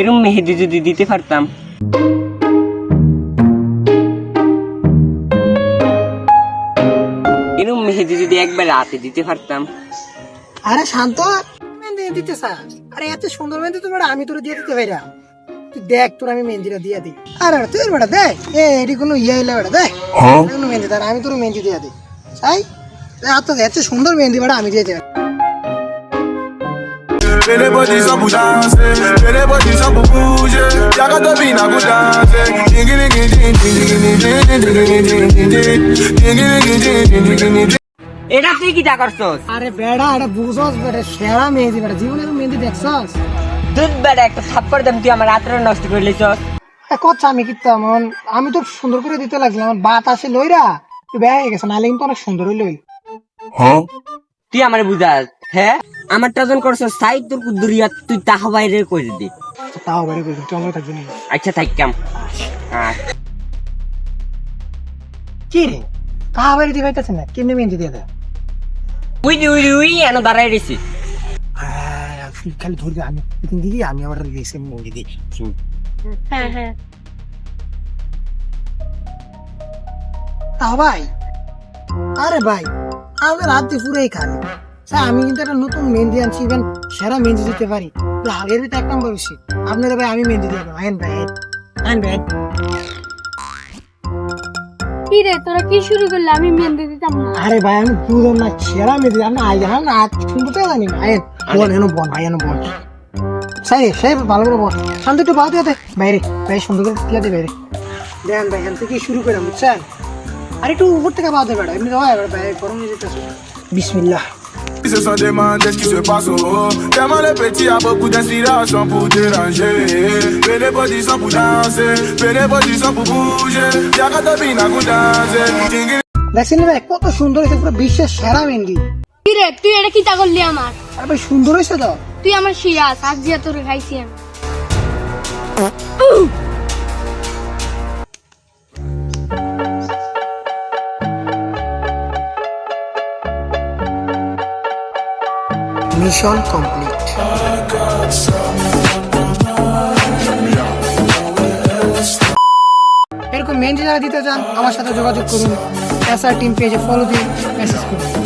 এরম মেহেদি যদি দিতে পারতাম। এরম মেহেদি যদি একবার রাতে দিতে পারতাম। আরে শান্ত মেহেন্দি দিতে চাস আরে এত সুন্দর মেহেন্দি তো বেটা আমি তোর দিয়ে দিতে ভাইরা তুই দেখ তোর আমি মেহেন্দিটা দিয়ে দিই। আরে তুই বেটা দে এ এটি কোনো ইয়ে হইলে বেটা দে কোনো মেহেন্দি তার আমি তোর মেহেন্দি দিয়ে দিই। তাই এত এত সুন্দর মেহেন্দি বেটা আমি দিয়ে দিই। Pele body só por dança Pele body só por puja Jaga da vina por dança এটা তুই কি করছস আরে বেড়া এটা বুঝছস বেড়া সেরা মেহেদি বেড়া জীবনে তো মেহেদি দেখছস দুধ বেড়া একটা থাপ্পড় দেন তুই আমার রাত্রে নষ্ট করে লিছস কথা আমি কি তেমন আমি তো সুন্দর করে দিতে লাগছিলাম আমার বাতাসে লইরা তুই বেড়া হয়ে গেছে নালে কিন্তু অনেক সুন্দর হইল তুই আমার বুঝাস হ্যাঁ আমার টাজন করছস সাই তোর কুদুরিয়া তুই তাহা বাইরে করে দে তাও বেড়ে কইছি তুই আমার থাকবি না? আচ্ছা থাকতাম হ্যাঁ। কি রে? কাহা বাড়ি দিয়ে পাইতেছে না? কেমনি মেহেন্দি দিয়ে দেয় উই উই উই এন দাঁড়াই আহ, তুই খালি ধরবি আমি পিকিং দিবি আমি আবার রেসে মেহেন্দি দিই। হ্যাঁ হ্যাঁ। তাও ভাই আরে ভাই আমাদের রাত দিয়ে পুরোই খালি স্যার আমি কিন্তু একটা নতুন মেহেন্দি আনছি ইভেন সেরা মেহেন্দি দিতে পারি। তো হালের ভিতরে এক নম্বর বেশি আপনারা ভাই আমি মেহেন্দি দিয়ে দেবো। আইন ভাই আইন ভাই। কি রে তোরা কি শুরু করলি? আমি মেহেন্দি দিতাম না। আরে ভাই আমি বুঝলাম না সেরা মেহেন্দি। আপনি আই জানান না আজ শুনতে তো জানি না। আইন বল এনো বল ভাই এনো বল সাই সাই ভালো করে বল। শান্ত একটু বাদ দিয়ে বাইরে ভাই সুন্দর করে দিয়ে দে বাইরে দেন ভাই এখান থেকে শুরু করে বুঝছেন? আর একটু উপর থেকে বাদ দেবে এমনি হয় ভাই গরম যেতেছে। বিসমিল্লাহ। Se sont demandés ce qui se passe au haut. Tellement le petit a beaucoup d'inspiration pour déranger. Fais les body sans pour danser, fais les body sans pour bouger. Y'a qu'à te vina pour danser. দেখছেন ভাই কত সুন্দর হয়েছে পুরো বিশ্বের সেরা মেহেন্দি কি রে তুই এটা কি তা করলি আমার আর ভাই সুন্দর হয়েছে তো তুই আমার সিরাজ আজ যে তোরে খাইছি আমি মিশন কমপ্লিট। এরকম মেন যারা দিতে চান, আমার সাথে যোগাযোগ করুন। এসআর টিম পেজে ফলো দিন মেসেজ করুন।